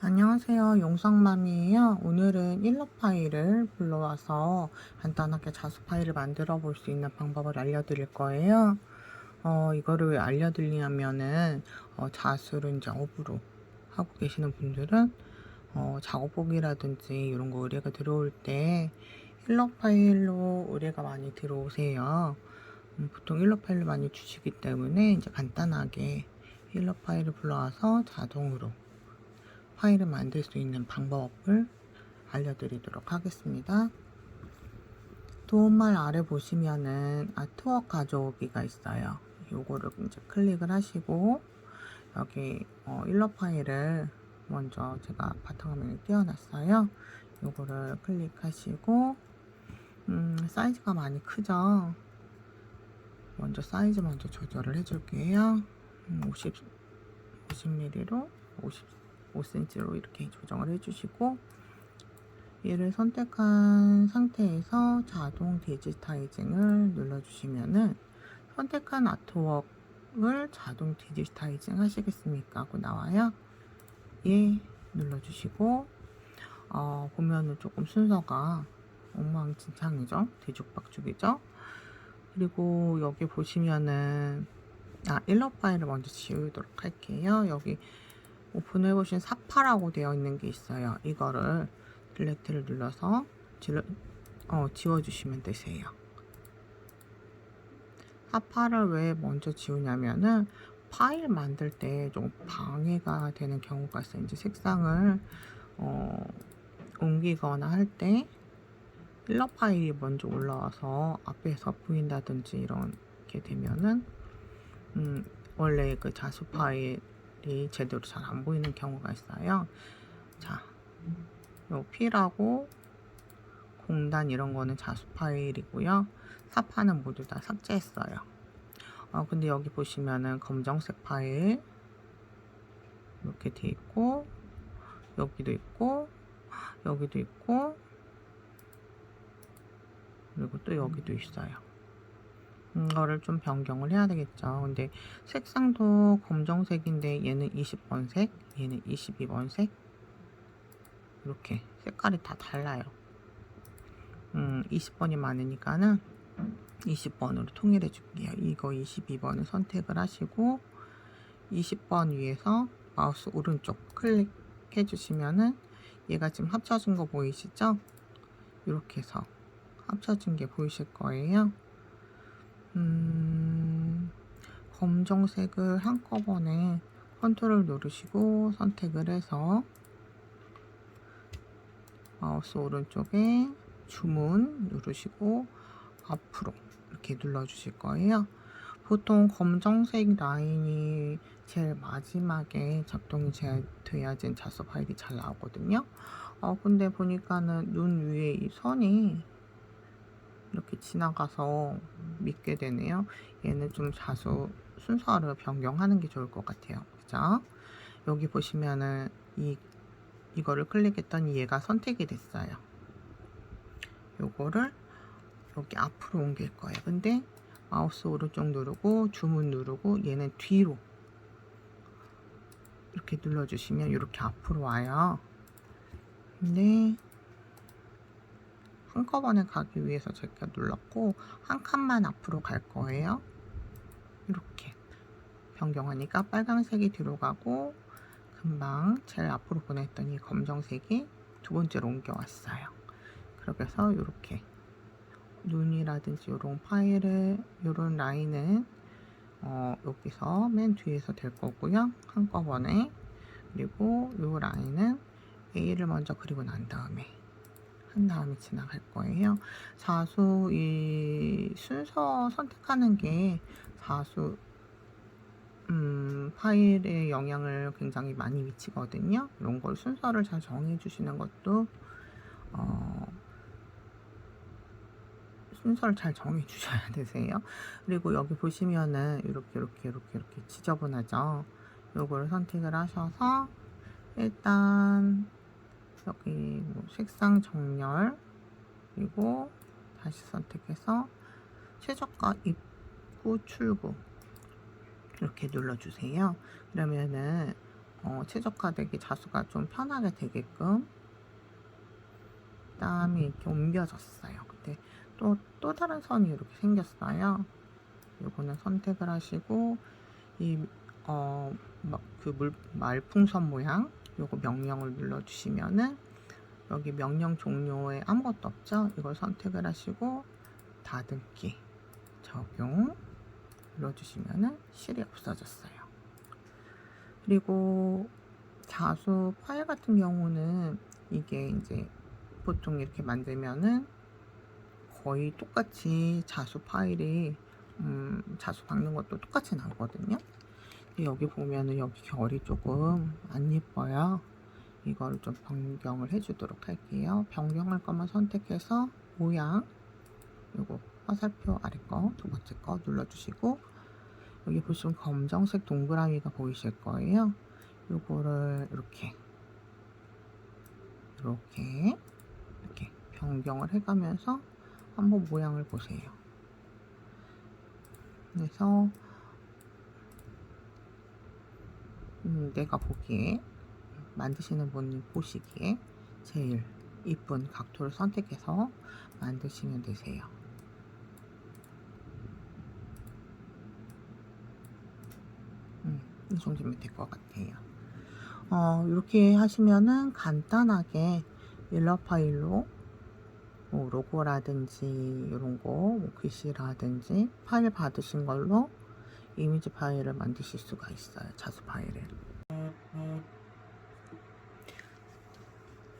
안녕하세요. 용성맘이에요. 오늘은 일러 파일을 불러와서 간단하게 자수 파일을 만들어 볼 수 있는 방법을 알려드릴 거예요. 어, 이거를 왜 알려드리냐면은, 어, 자수를 이제 업으로 하고 계시는 분들은, 어, 작업복이라든지 이런 거 의뢰가 들어올 때 일러 파일로 의뢰가 많이 들어오세요. 음, 보통 일러 파일로 많이 주시기 때문에 이제 간단하게 일러 파일을 불러와서 자동으로 파일을 만들 수 있는 방법을 알려드리도록 하겠습니다. 도움말 아래 보시면은 아트웍 가져오기가 있어요. 요거를 이제 클릭을 하시고 여기 어, 일러 파일을 먼저 제가 바탕화면에 띄워놨어요. 요거를 클릭하시고 음, 사이즈가 많이 크죠. 먼저 사이즈 먼저 조절을 해줄게요. 음, 50 50mm로 50 5cm로 이렇게 조정을 해주시고 얘를 선택한 상태에서 자동 디지타이징을 눌러주시면은 선택한 아트웍을 자동 디지타이징 하시겠습니까? 하고 나와요. 예 눌러주시고 어, 보면은 조금 순서가 엉망진창이죠. 뒤죽박죽이죠. 그리고 여기 보시면은 아 일러 파일을 먼저 지우도록 할게요. 여기 오픈해 보신 사파라고 되어 있는 게 있어요. 이거를 딜렉트를 눌러서 질러, 어, 지워주시면 되세요. 사파를 왜 먼저 지우냐면은 파일 만들 때 좀 방해가 되는 경우가 있어요. 이제 색상을 어, 옮기거나 할때 일러 파일이 먼저 올라와서 앞에서 보인다든지 이렇게 되면은 음, 원래 그 자수 파일 이 제대로 잘 안 보이는 경우가 있어요. 자, 요 필하고 공단 이런 거는 자수 파일이고요. 사파는 모두 다 삭제했어요. 어, 근데 여기 보시면은 검정색 파일 이렇게 돼 있고 여기도 있고 여기도 있고 그리고 또 여기도 있어요. 이거를 좀 변경을 해야 되겠죠. 근데 색상도 검정색인데 얘는 20번 색, 얘는 22번 색. 이렇게 색깔이 다 달라요. 음, 20번이 많으니까는 20번으로 통일해 줄게요. 이거 22번을 선택을 하시고 20번 위에서 마우스 오른쪽 클릭해 주시면은 얘가 지금 합쳐진 거 보이시죠? 이렇게 해서 합쳐진 게 보이실 거예요. 음, 검정색을 한꺼번에 컨트롤 누르시고 선택을 해서 마우스 오른쪽에 주문 누르시고 앞으로 이렇게 눌러 주실 거예요. 보통 검정색 라인이 제일 마지막에 작동이 잘 돼야지 자수 파일이 잘 나오거든요. 어, 근데 보니까는 눈 위에 이 선이 이렇게 지나가서 믿게 되네요. 얘는 좀 자수 순서를 변경하는 게 좋을 것 같아요. 그죠? 여기 보시면은 이 이거를 클릭했더니 얘가 선택이 됐어요. 요거를 여기 앞으로 옮길 거예요. 근데 마우스 오른쪽 누르고 주문 누르고 얘는 뒤로 이렇게 눌러주시면 이렇게 앞으로 와요. 근데 한꺼번에 가기 위해서 제가 눌렀고 한 칸만 앞으로 갈 거예요. 이렇게 변경하니까 빨간색이 뒤로 가고 금방 제일 앞으로 보냈더니 검정색이 두 번째로 옮겨왔어요. 해서 이렇게 눈이라든지 이런 파일을 이런 라인은 어, 여기서 맨 뒤에서 될 거고요. 한꺼번에 그리고 이 라인은 A를 먼저 그리고 난 다음에 한 다음에 지나갈 거예요. 자수 이 순서 선택하는 게 자수 음, 파일에 영향을 굉장히 많이 미치거든요. 이런 걸 순서를 잘 정해 주시는 것도 어, 순서를 잘 정해 주셔야 되세요. 그리고 여기 보시면은 이렇게 이렇게 이렇게 이렇게 지저분하죠. 요거를 선택을 하셔서 일단 여기 뭐 색상 정렬 그리고 다시 선택해서 최저가 입구 출구 이렇게 눌러주세요. 그러면은 어, 최적화되게 자수가 좀 편하게 되게끔 그다음에 이렇게 옮겨졌어요. 근데 또 또 다른 선이 이렇게 생겼어요. 요거는 선택을 하시고 이 어그 말풍선 모양 요거 명령을 눌러 주시면은 여기 명령 종료에 아무것도 없죠? 이걸 선택을 하시고 다듬기 적용 눌러주시면은 실이 없어졌어요. 그리고 자수 파일 같은 경우는 이게 이제 보통 이렇게 만들면은 거의 똑같이 자수 파일이 음, 자수 박는 것도 똑같이 나오거든요. 여기 보면은 여기 결이 조금 안 예뻐요. 이거를 좀 변경을 해주도록 할게요. 변경할 것만 선택해서 모양 요거 화살표 아래 거 두 번째 거 눌러주시고 여기 보시면 검정색 동그라미가 보이실 거예요. 요거를 이렇게 이렇게 이렇게 변경을 해가면서 한번 모양을 보세요. 그래서 음, 내가 보기에 만드시는 분이 보시기에 제일 이쁜 각도를 선택해서 만드시면 되세요. 음, 이 정도면 될 것 같아요. 어, 이렇게 하시면은 간단하게 일러 파일로 뭐 로고라든지 이런 거, 뭐 글씨라든지 파일 받으신 걸로 이미지 파일을 만드실 수가 있어요. 자수 파일을.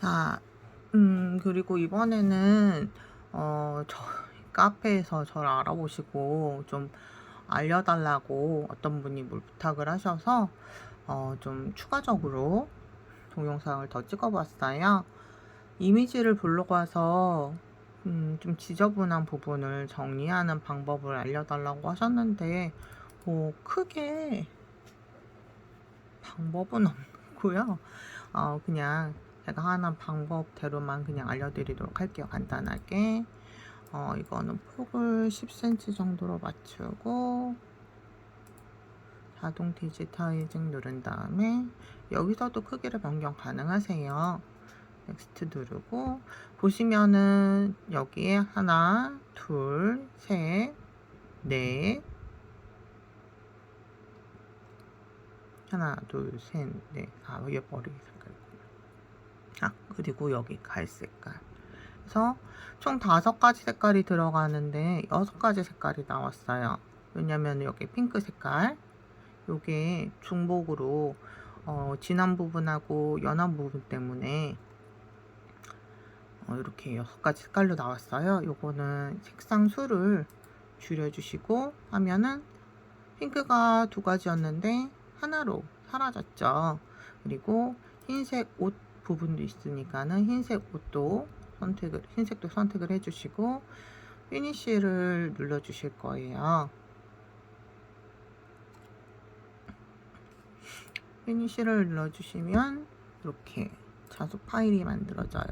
자, 음, 그리고 이번에는 어, 저 카페에서 저를 알아보시고 좀 알려달라고 어떤 분이 뭘 부탁을 하셔서 어, 좀 추가적으로 동영상을 더 찍어봤어요. 이미지를 보려고 와서 음, 좀 지저분한 부분을 정리하는 방법을 알려달라고 하셨는데 뭐 크게 방법은 없고요. 어, 그냥 제가 하는 방법대로만 그냥 알려드리도록 할게요. 간단하게. 어, 이거는 폭을 10cm 정도로 맞추고 자동 디지타이징 누른 다음에 여기서도 크기를 변경 가능하세요. 넥스트 누르고 보시면은 여기에 하나, 둘, 셋, 넷 하나, 둘, 셋, 넷. 아, 이게 머리 색깔. 아, 그리고 여기 갈색깔. 그래서 총 다섯 가지 색깔이 들어가는데 여섯 가지 색깔이 나왔어요. 왜냐면 여기 핑크 색깔, 요게 중복으로 어, 진한 부분하고 연한 부분 때문에 어, 이렇게 여섯 가지 색깔로 나왔어요. 요거는 색상 수를 줄여주시고 하면은 핑크가 두 가지였는데 하나로 사라졌죠. 그리고 흰색 옷 부분도 있으니까는 흰색 옷도 선택을 흰색도 선택을 해주시고 피니쉬를 눌러 주실 거예요. 피니쉬를 눌러 주시면 이렇게 자수 파일이 만들어져요.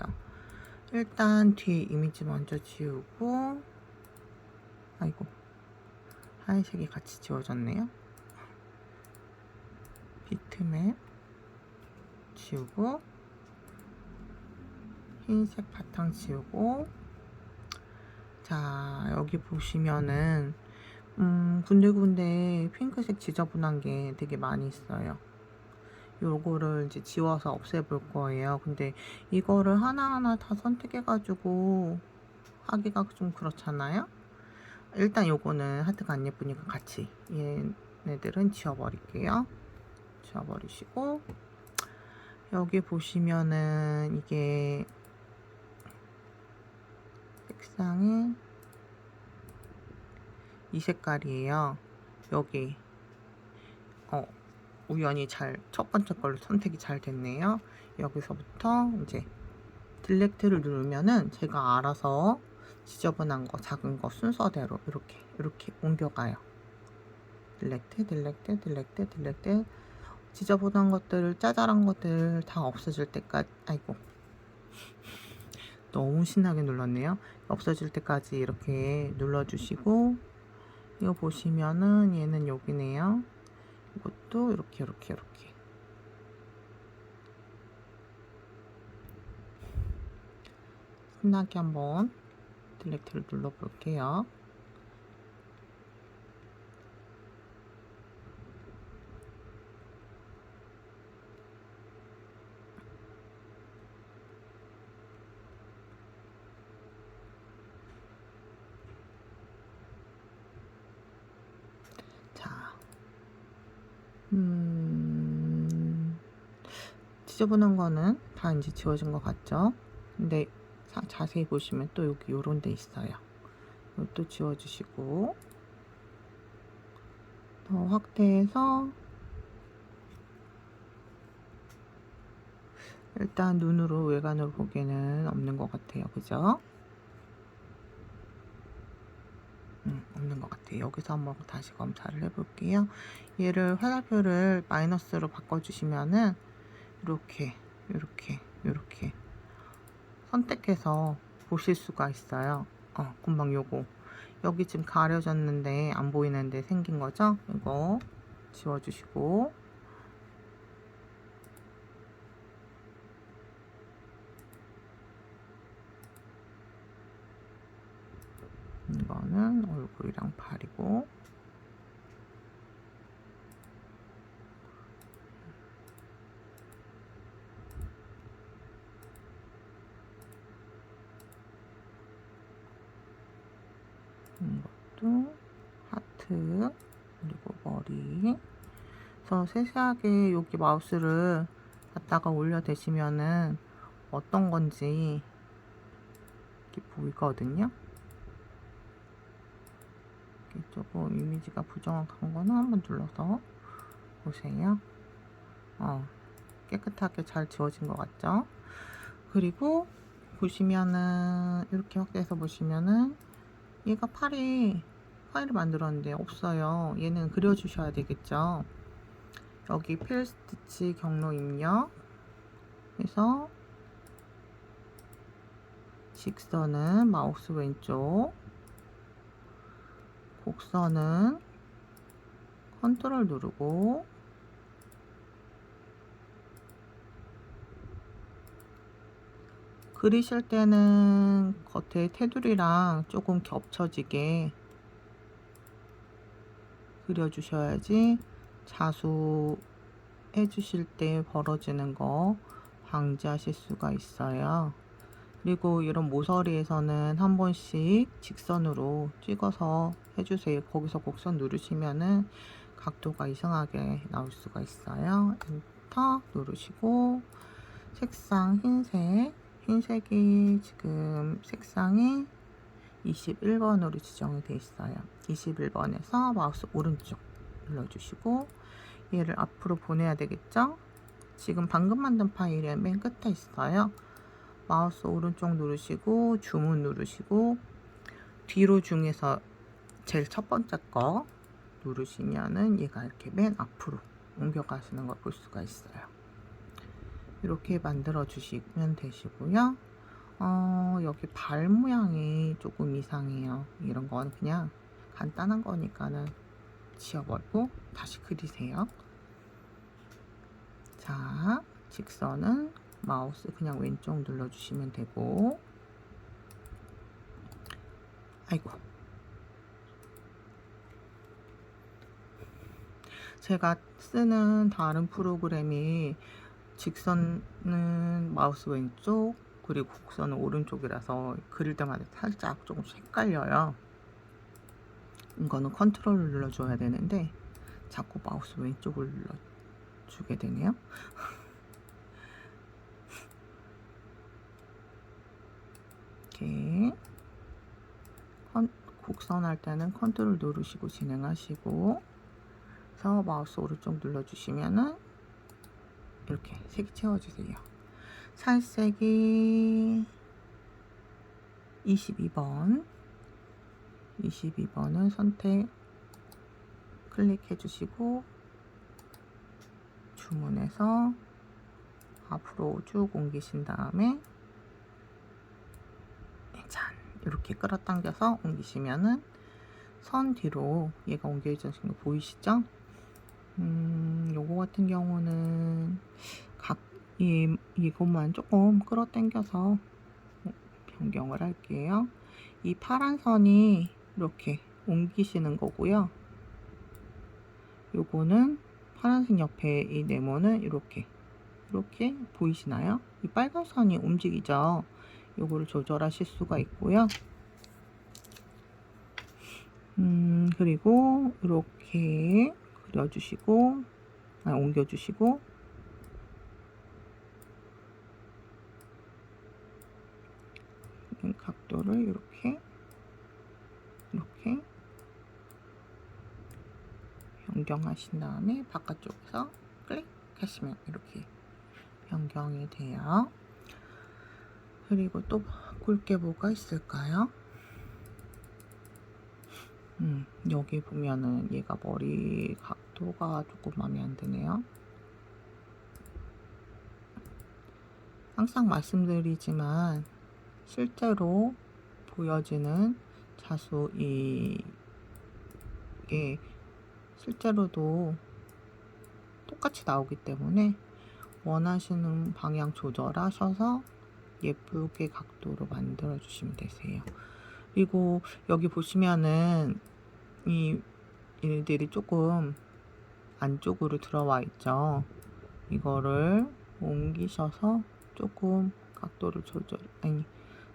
일단 뒤에 이미지 먼저 지우고 아이고 하얀색이 같이 지워졌네요. 비트맵 지우고 흰색 바탕 지우고. 자 여기 보시면은 음 군데군데 핑크색 지저분한 게 되게 많이 있어요. 요거를 이제 지워서 없애볼 거예요. 근데 이거를 하나하나 다 선택해 가지고 하기가 좀 그렇잖아요? 일단 요거는 하트가 안 예쁘니까 같이 얘네들은 지워버릴게요 지워버리시고 여기 보시면은 이게 색상이 이 색깔이에요. 여기 어 우연히 잘 첫 번째 걸로 선택이 잘 됐네요. 여기서부터 이제 딜렉트를 누르면은 제가 알아서 지저분한 거 작은 거 순서대로 이렇게 이렇게 옮겨가요. 딜렉트 딜렉트 딜렉트 딜렉트 지저분한 것들, 짜잘한 것들 다 없어질 때까지, 아이고. 너무 신나게 눌렀네요. 없어질 때까지 이렇게 눌러주시고, 이거 보시면은 얘는 여기네요. 이것도 이렇게, 이렇게, 이렇게. 신나게 한번 딜렉트를 눌러볼게요. 음, 지저분한 거는 다 이제 지워진 것 같죠? 근데 사- 자세히 보시면 또 여기 요런 데 있어요. 이것도 지워주시고 더 확대해서 일단 눈으로 외관으로 보기에는 없는 것 같아요. 그죠? 음, 같아요. 여기서 한번 다시 검사를 해볼게요. 얘를 화살표를 마이너스로 바꿔주시면은 이렇게, 이렇게, 이렇게 선택해서 보실 수가 있어요. 어, 금방 요거. 여기 지금 가려졌는데 안 보이는데 생긴 거죠? 이거 지워주시고 이거는 얼굴이랑 팔이고 이것도 하트 그리고 머리 그래서 세세하게 여기 마우스를 갖다가 올려 대시면은 어떤 건지 이렇게 보이거든요. 조금 이미지가 부정확한 거는 한번 눌러서 보세요. 어, 깨끗하게 잘 지워진 것 같죠? 그리고 보시면은 이렇게 확대해서 보시면은 얘가 팔이 파일을 만들었는데 없어요. 얘는 그려주셔야 되겠죠. 여기 필 스티치 경로 입력 해서 직선은 마우스 왼쪽 곡선은 컨트롤 누르고 그리실 때는 겉에 테두리랑 조금 겹쳐지게 그려주셔야지 자수 해주실 때 벌어지는 거 방지하실 수가 있어요. 그리고 이런 모서리에서는 한 번씩 직선으로 찍어서 해주세요. 거기서 곡선 누르시면은 각도가 이상하게 나올 수가 있어요. 엔터 누르시고 색상 흰색 흰색이 지금 색상이 21번으로 지정이 되어 있어요. 21번에서 마우스 오른쪽 눌러주시고 얘를 앞으로 보내야 되겠죠? 지금 방금 만든 파일의 맨 끝에 있어요. 마우스 오른쪽 누르시고 주문 누르시고 뒤로 중에서 제일 첫 번째 거 누르시면은 얘가 이렇게 맨 앞으로 옮겨가시는 걸 볼 수가 있어요. 이렇게 만들어 주시면 되시고요. 어, 여기 발 모양이 조금 이상해요. 이런 건 그냥 간단한 거니까는 지워버리고 다시 그리세요. 자, 직선은 마우스 그냥 왼쪽 눌러주시면 되고. 아이고. 제가 쓰는 다른 프로그램이 직선은 마우스 왼쪽 그리고 곡선은 오른쪽이라서 그릴 때마다 살짝 조금씩 헷갈려요. 이거는 컨트롤을 눌러줘야 되는데 자꾸 마우스 왼쪽을 눌러주게 되네요 이렇게 컨, 곡선 할 때는 컨트롤 누르시고 진행하시고 그래서 마우스 오른쪽 눌러주시면은 이렇게 색이 채워주세요. 살색이 22번 22번을 선택 클릭해 주시고 주문해서 앞으로 쭉 옮기신 다음에 짠 이렇게 끌어당겨서 옮기시면은 선 뒤로 얘가 옮겨지는 거 보이시죠? 음, 요거 같은 경우는 각 이, 이것만 조금 끌어당겨서 변경을 할게요. 이 파란 선이 이렇게 옮기시는 거고요. 요거는 파란색 옆에 이 네모는 이렇게 이렇게 보이시나요? 이 빨간 선이 움직이죠. 요거를 조절하실 수가 있고요. 음, 그리고 이렇게 그려주시고, 아, 옮겨주시고, 이 각도를 이렇게, 이렇게 변경하신 다음에 바깥쪽에서 클릭하시면 이렇게 변경이 돼요. 그리고 또 바꿀 게 뭐가 있을까요? 음, 여기 보면은 얘가 머리 각도가 조금 마음에 안 드네요. 항상 말씀드리지만 실제로 보여지는 자수 이- 이게 실제로도 똑같이 나오기 때문에 원하시는 방향 조절하셔서 예쁘게 각도로 만들어 주시면 되세요. 그리고 여기 보시면은 이 일들이 조금 안쪽으로 들어와 있죠. 이거를 옮기셔서 조금 각도를 조절, 아니,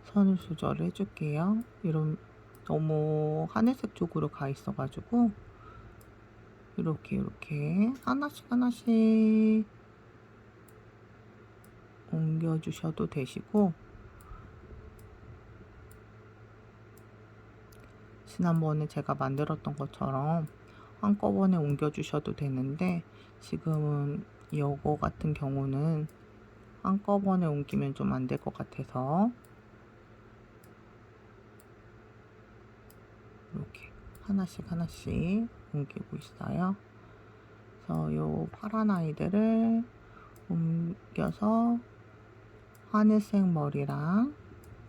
선을 조절을 해줄게요. 이런, 너무 하늘색 쪽으로 가 있어가지고, 이렇게, 이렇게, 하나씩, 하나씩 옮겨주셔도 되시고, 지난번에 제가 만들었던 것처럼 한꺼번에 옮겨주셔도 되는데 지금은 이거 같은 경우는 한꺼번에 옮기면 좀 안 될 것 같아서 이렇게 하나씩 하나씩 옮기고 있어요. 그래서 이 파란 아이들을 옮겨서 하늘색 머리랑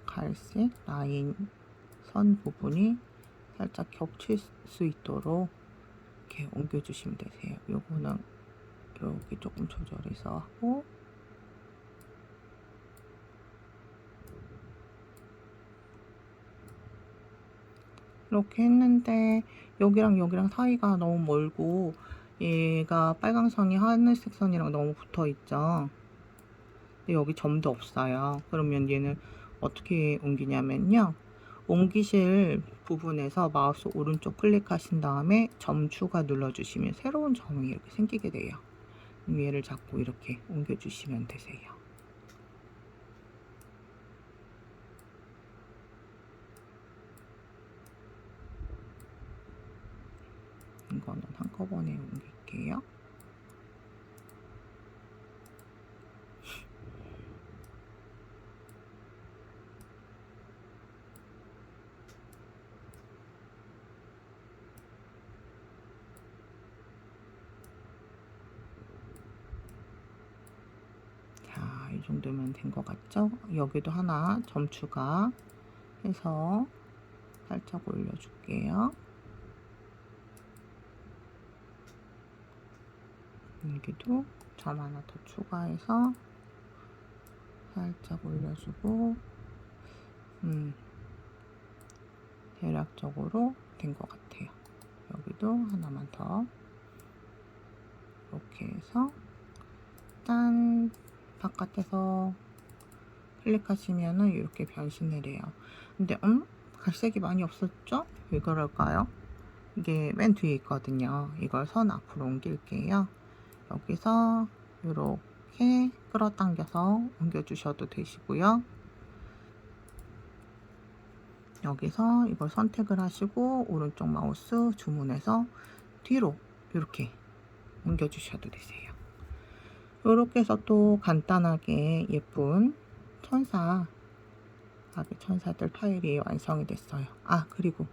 갈색 라인 선 부분이 살짝 겹칠 수 있도록 이렇게 옮겨주시면 되세요. 요거는 이렇게 조금 조절해서 하고 이렇게 했는데 여기랑 여기랑 사이가 너무 멀고 얘가 빨강 선이 하늘색 선이랑 너무 붙어 있죠. 근데 여기 점도 없어요. 그러면 얘는 어떻게 옮기냐면요. 옮기실 부분에서 마우스 오른쪽 클릭하신 다음에 점 추가 눌러주시면 새로운 점이 이렇게 생기게 돼요. 얘를 잡고 이렇게 옮겨주시면 되세요. 이거는 한꺼번에 옮길게요. 자, 이 정도면 된 것 같죠? 여기도 하나 점 추가 해서 살짝 올려줄게요. 여기도 점 하나 더 추가해서 살짝 올려주고 음, 대략적으로 된 것 같아요. 여기도 하나만 더 이렇게 해서 짠 바깥에서 클릭하시면은 이렇게 변신을 해요. 근데 음 갈색이 많이 없었죠? 왜 그럴까요? 이게 맨 뒤에 있거든요. 이걸 선 앞으로 옮길게요. 여기서 이렇게 끌어당겨서 옮겨주셔도 되시고요. 여기서 이걸 선택을 하시고 오른쪽 마우스 주문해서 뒤로 이렇게 옮겨주셔도 되세요. 이렇게 해서 또 간단하게 예쁜 천사 아기 천사들 파일이 완성이 됐어요. 아 그리고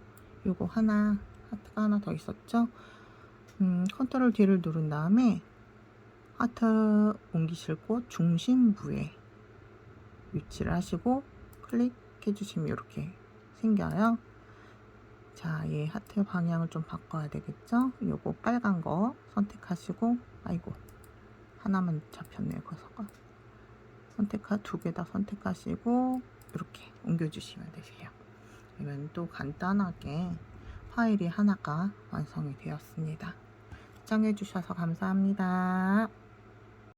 요거 하나 하트가 하나 더 있었죠? 음, 컨트롤 D를 누른 다음에 하트 옮기실 곳 중심부에 위치를 하시고 클릭해 주시면 이렇게 생겨요. 자, 얘 하트 방향을 좀 바꿔야 되겠죠? 요거 빨간 거 선택하시고 아이고 하나만 잡혔네요. 그래서 선택하 두 개 다 선택하시고 이렇게 옮겨주시면 되세요. 그러면 또 간단하게 파일이 하나가 완성이 되었습니다. 시청해 주셔서 감사합니다.